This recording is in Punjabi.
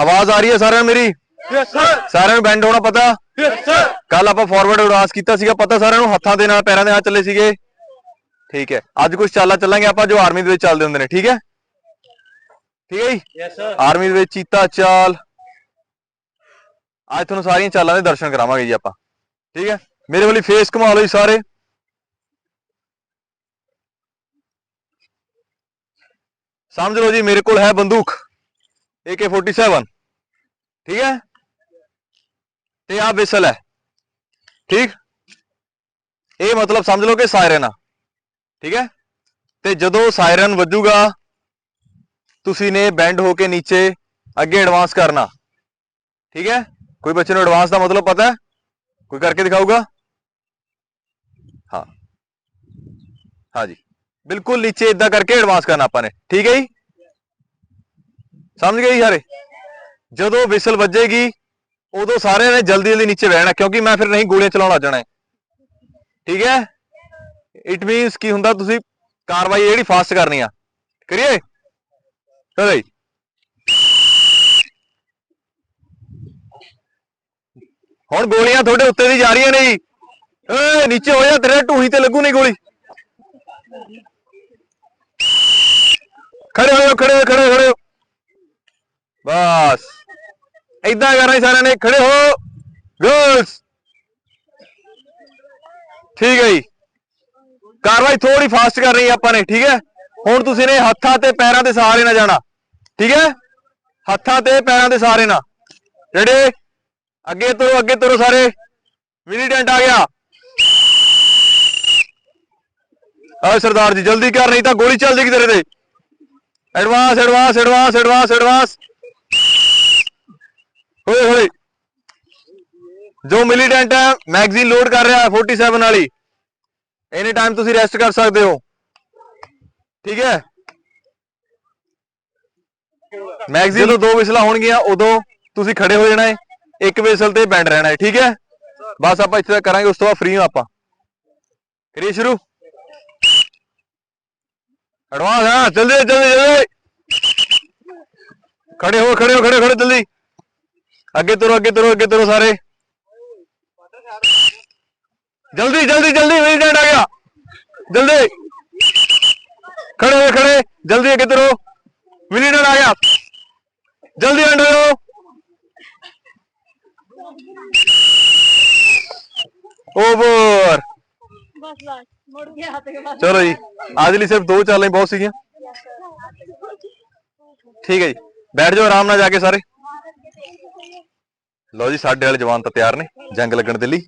ਆਵਾਜ਼ ਆ ਰਹੀ ਹੈ ਸਾਰਿਆਂ ਨੂੰ ਮੇਰੀ? ਯੈਸ ਸਰ ਸਾਰਿਆਂ ਨੂੰ ਬੈਂਡ ਹੋਣਾ ਪਤਾ? ਯੈਸ ਸਰ ਕੱਲ ਆਪਾਂ ਫਾਰਵਰਡ ਐਡਵਾਂਸ ਕੀਤਾ ਸੀਗਾ ਪਤਾ ਸਾਰਿਆਂ ਨੂੰ ਹੱਥਾਂ ਦੇ ਨਾਲ ਪੈਰਾਂ ਦੇ ਨਾਲ ਚੱਲੇ ਸੀਗੇ। ਠੀਕ ਹੈ ਅੱਜ ਕੁਝ ਚਾਲਾਂ ਚੱਲਾਂਗੇ ਆਪਾਂ ਜੋ ਆਰਮੀ ਦੇ ਵਿੱਚ ਚੱਲਦੇ ਹੁੰਦੇ ਨੇ ਠੀਕ ਹੈ? ਠੀਕ ਹੈ ਜੀ? ਯੈਸ ਸਰ ਆਰਮੀ ਦੇ ਵਿੱਚ ਚੀਤਾ ਚਾਲ। ਅੱਜ ਤੁਹਾਨੂੰ ਸਾਰੀਆਂ ਚਾਲਾਂ ਦੇ ਦਰਸ਼ਨ ਕਰਾਵਾਂਗੇ ਜੀ ਆਪਾਂ। ਠੀਕ ਹੈ? ਮੇਰੇ ਵੱਲ ਫੇਸ ਘੁਮਾ ਲਓ ਜੀ ਸਾਰੇ। ਸਮਝ ਲਓ ਜੀ ਮੇਰੇ ਕੋਲ ਹੈ ਬੰਦੂਕ। AK47 ਠੀਕ ਹੈ ਤੇ ਆ ਵਿਸਲ ਹੈ ਠੀਕ ਇਹ ਮਤਲਬ ਸਮਝ ਲਓ ਕਿ ਸਾਇਰਨ ਆ ਠੀਕ ਹੈ ਤੇ ਜਦੋਂ ਸਾਇਰਨ ਵੱਜੂਗਾ ਤੁਸੀਂ ਨੇ ਬੈਂਡ ਹੋ ਕੇ ਨੀਚੇ ਅੱਗੇ ਐਡਵਾਂਸ ਕਰਨਾ ਠੀਕ ਹੈ ਕੋਈ ਬੱਚੇ ਨੂੰ ਐਡਵਾਂਸ ਦਾ ਮਤਲਬ ਪਤਾ ਹੈ ਕੋਈ ਕਰਕੇ ਦਿਖਾਊਗਾ ਹਾਂ ਹਾਂ ਜੀ ਬਿਲਕੁਲ ਨੀਚੇ ਇਦਾਂ ਕਰਕੇ ਐਡਵਾਂਸ ਕਰਨਾ ਆਪਾਂ ਨੇ ਠੀਕ ਹੈ ਜੀ ਸਮਝ ਗਏ ਜੀ ਸਾਰੇ? ਜਦੋਂ ਵਿਸਲ ਵੱਜੇਗੀ ਉਦੋਂ ਸਾਰਿਆਂ ਨੇ ਜਲਦੀ ਜਲਦੀ ਨੀਚੇ ਬਹਿਣਾ ਕਿਉਂਕਿ ਮੈਂ ਫਿਰ ਨਹੀਂ ਗੋਲੀਆਂ ਚਲਾਉਣ ਲੱਗ ਜਾਣਾ ਠੀਕ ਹੈ? ਇਟ ਮੀਨਸ ਕੀ ਹੁੰਦਾ ਤੁਸੀਂ ਕਾਰਵਾਈ ਜਿਹੜੀ ਫਾਸਟ ਕਰਨੀ ਆ। ਕਰੀਏ ਚਲੋ ਜੀ। ਹੁਣ ਗੋਲੀਆਂ ਤੁਹਾਡੇ ਉੱਤੇ ਦੀ ਜਾ ਰਹੀਆਂ ਨੇ ਜੀ। ਓਏ ਨੀਚੇ ਹੋ ਜਾ ਤੇਰੇ ਢੂਹੀ ਤੇ ਲੱਗੂ ਨਹੀਂ ਗੋਲੀ। ਖੜੇ ਹੋ ਖੜੇ ਹੋ, ਖੜੇ ਖੜੇ ਹੋ। ਬਸ। ਏਦਾਂ ਕਰਨਾ ਜੀ ਸਾਰਿਆਂ ਨੇ ਖੜੇ ਹੋ। ਗਰਲਸ ਠੀਕ ਹੈ ਜੀ। ਕਾਰਵਾਈ ਥੋੜੀ ਫਾਸਟ ਕਰ ਰਹੀ ਆਪਾਂ ਨੇ, ਠੀਕ ਹੈ? ਹੁਣ ਤੁਸੀਂ ਨੇ ਹੱਥਾਂ ਤੇ ਪੈਰਾਂ ਦੇ ਸਹਾਰੇ ਨਾ ਜਾਣਾ, ਠੀਕ ਹੈ? ਹੱਥਾਂ ਤੇ, ਪੈਰਾਂ ਦੇ ਸਹਾਰੇ ਨਾ। ਜਿਹੜੇ ਅੱਗੇ ਤੁਰੋ ਅੱਗੇ ਤੁਰੋ ਸਾਰੇ। ਮਿਲੀਟੈਂਟ ਆ ਗਿਆ। ਆ ਸਰਦਾਰ ਜੀ, ਜਲਦੀ ਕਰ, ਨਹੀਂ ਤਾਂ ਗੋਲੀ ਚੱਲ ਜੇਗੀ ਤੇਰੇ ਤੇ। Advance advance advance advance advance ਹੋਏ ਹੋਏ ਜੋ ਮਿਲੀਟੈਂਟ ਹੈ ਮੈਗਜ਼ੀਨ ਲੋਡ ਕਰ ਰਿਹਾ 47 ਵਾਲੀ। ਐਨੀ ਟਾਈਮ ਤੁਸੀਂ ਰੈਸਟ ਕਰ ਸਕਦੇ ਹੋ। ਠੀਕ ਹੈ? ਮੈਗਜ਼ੀਨ ਜਦੋਂ ਦੋ ਵਿਸਲਾਂ ਹੋਣਗੀਆਂ, ਉਦੋਂ ਤੁਸੀਂ ਖੜੇ ਹੋ ਜਾਣਾ ਹੈ। ਇੱਕ ਵਿਸਲ ਤੇ ਬੈਂਡ ਰਹਿਣਾ ਹੈ, ਠੀਕ ਹੈ? ਬਸ ਆਪਾਂ ਇੱਥੇ ਤੱਕ ਕਰਾਂਗੇ, ਉਸ ਤੋਂ ਬਾਅਦ ਫ੍ਰੀ ਹਾਂ ਆਪਾਂ। ਕਰੀਏ ਸ਼ੁਰੂ। ਐਡਵਾਂਸ ਹਾਂ ਜਲਦੀ ਜਲਦੀ ਜਲਦੀ ਖੜੇ ਹੋ ਖੜੇ ਹੋ ਖੜੇ ਹੋ, ਖੜੇ ਜਲਦੀ ਅੱਗੇ ਤੁਰੋ ਅੱਗੇ ਤੁਰੋ ਅੱਗੇ ਤੁਰੋ ਸਾਰੇ ਜਲਦੀ ਜਲਦੀ ਜਲਦੀ ਮਿਲੀਟੈਂਟ ਆ ਗਿਆ ਜਲਦੀ ਖੜੇ ਹੋ ਖੜੇ ਜਲਦੀ ਅੱਗੇ ਤੁਰੋ ਮਿਲੀਟੈਂਟ ਆ ਗਿਆ ਜਲਦੀ ਐਂਡ ਕਰੋ ਓਵਰ ਬਸ ਬਸ ਮੁੜ ਗਿਆ ਹੱਥ ਕੇ ਬਸ ਚਲੋ ਜੀ ਅੱਜ ਲਈ ਸਿਰਫ ਬੈਠ ਜਾਓ, ਆਰਾਮ ਨਾਲ ਜਾ ਕੇ ਸਾਰੇ। ਲਓ ਜੀ, ਸਾਡੇ ਵਾਲੇ ਜਵਾਨ ਤਾਂ ਤਿਆਰ ਨੇ, ਜੰਗ ਲੱਗਣ ਦੇ ਲਈ।